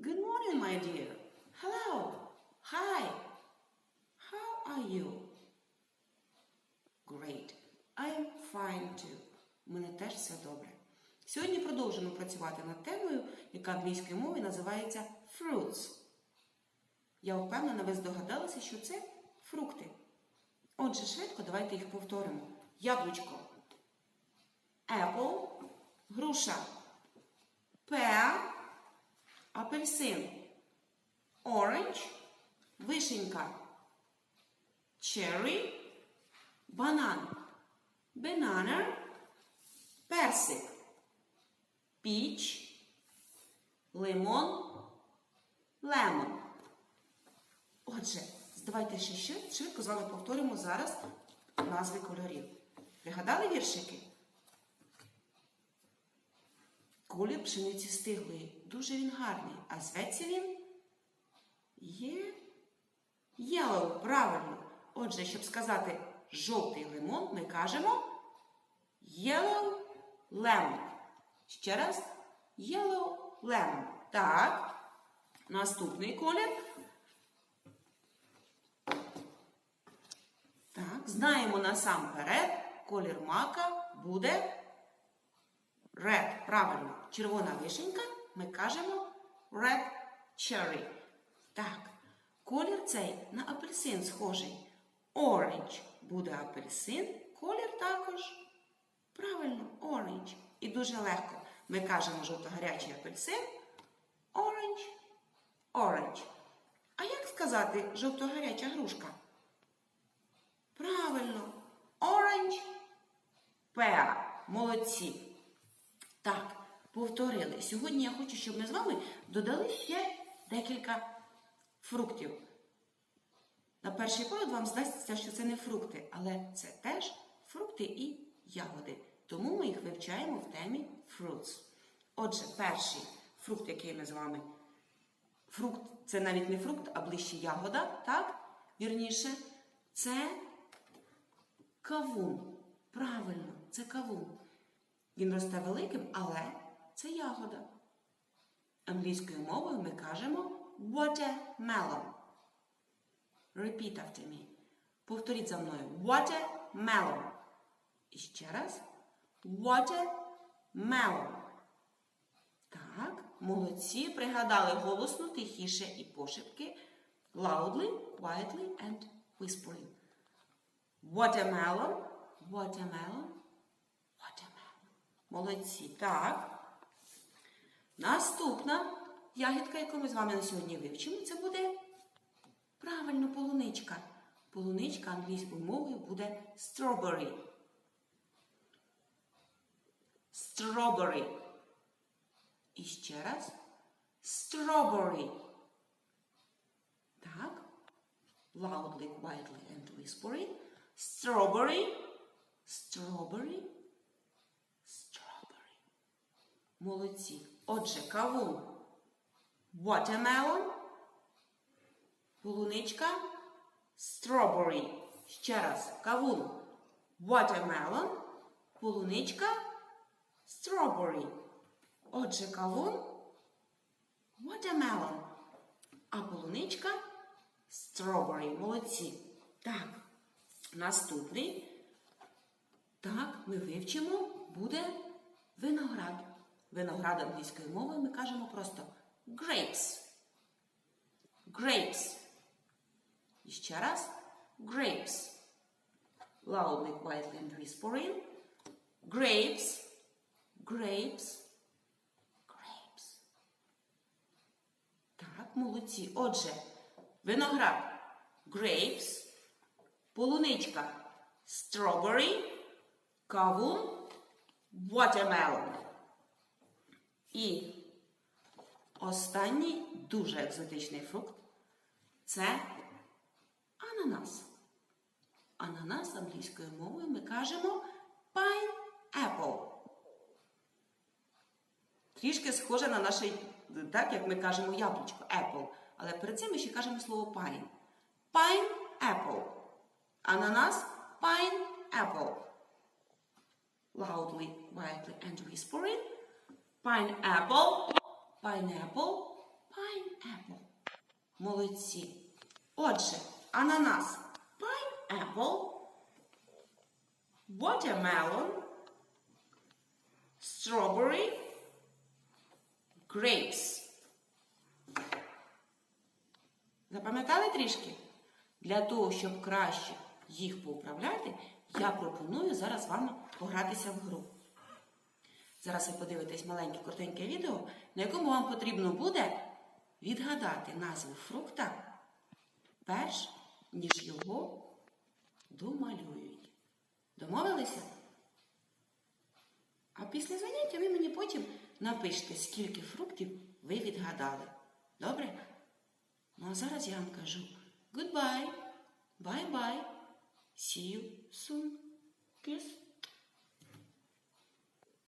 Good morning, my dear. Hello. Hi. How are you? Great. I'm fine too. У мене теж все добре. Сьогодні продовжимо працювати над темою, яка англійською мовою називається fruits. Я впевнена, ви здогадалися, що це фрукти. Отже, швидко давайте їх повторимо. Яблучко. Apple. Груша. Pear. Апельсин. Orange. Вишенька. Cherry. Банан. Banana. Персик. Піч. Лимон. Лемон. Отже, давайте ще швидко з вами повторимо зараз назви кольорів. Пригадали віршики? Колір пшениці стиглої. Дуже він гарний. А зветься він є yellow, правильно. Отже, щоб сказати жовтий лимон, ми кажемо yellow lemon. Ще раз yellow lemon. Так. Наступний колір. Так, знаємо насамперед, колір мака буде red. Правильно. Червона вишенька ми кажемо red cherry. Так, колір цей на апельсин схожий. Orange буде апельсин, колір також. Правильно, orange. І дуже легко. Ми кажемо жовто-гарячий апельсин. Orange, orange. А як сказати жовто-гаряча грушка? Правильно. Orange pear. Молодці. Так, повторили. Сьогодні я хочу, щоб ми з вами додали ще декілька фруктів. На перший погляд вам здасться, що це не фрукти, але це теж фрукти і ягоди. Тому ми їх вивчаємо в темі fruits. Отже, перший фрукт, який ми з вами. Фрукт це навіть не фрукт, а ближче ягода, так? Вірніше, це кавун. Правильно, це кавун. Він росте великим, але це ягода. Англійською мовою ми кажемо watermelon. Repeat after me. Повторіть за мною. Watermelon. І ще раз. Watermelon. Так, молодці. Пригадали голосно, тихіше і пошепки. Loudly, quietly and whispering. Watermelon. Watermelon. Watermelon. Молодці. Так. Наступна ягідка, яку ми з вами на сьогодні вивчимо, це буде правильно полуничка. Полуничка англійською мовою буде strawberry. Strawberry. І ще раз. Strawberry. Так. Loudly, quietly and whispering. Strawberry. Strawberry. Strawberry. Молодці. Отже, кавун. Watermelon. Полуничка. Strawberry. Ще раз. Кавун. Watermelon. Полуничка. Strawberry. Отже, кавун. Watermelon. А полуничка. Strawberry. Молодці. Так. Наступний. Так, ми вивчимо, буде виноград. Виноград англійською мовою ми кажемо просто grapes. Grapes. І ще раз grapes. Loudly, quietly and whispering. Grapes. Grapes. Grapes. Так, молодці. Отже, виноград grapes. Полуничка strawberry. Кавун watermelon. І останній дуже екзотичний фрукт це ананас. Ананас англійською мовою ми кажемо pineapple. Трішки схоже на наше, так як ми кажемо яблучко, apple. Але перед цим ми ще кажемо слово pine. Pineapple. Ананас pineapple. Loudly, quietly and whispering. Pineapple, pineapple, Pineapple. Молодці. Отже, ананас. Pineapple. Watermelon. Strawberry. Grapes. Запам'ятали трішки? Для того, щоб краще їх поуправляти, я пропоную зараз з вами погратися в гру. Зараз ви подивитесь маленьке коротеньке відео, на якому вам потрібно буде відгадати назву фрукта, перш ніж його домалюють. Домовилися? А після заняття ви мені потім напишете, скільки фруктів ви відгадали. Добре? Ну а зараз я вам кажу goodbye, bye-bye, see you soon, kiss.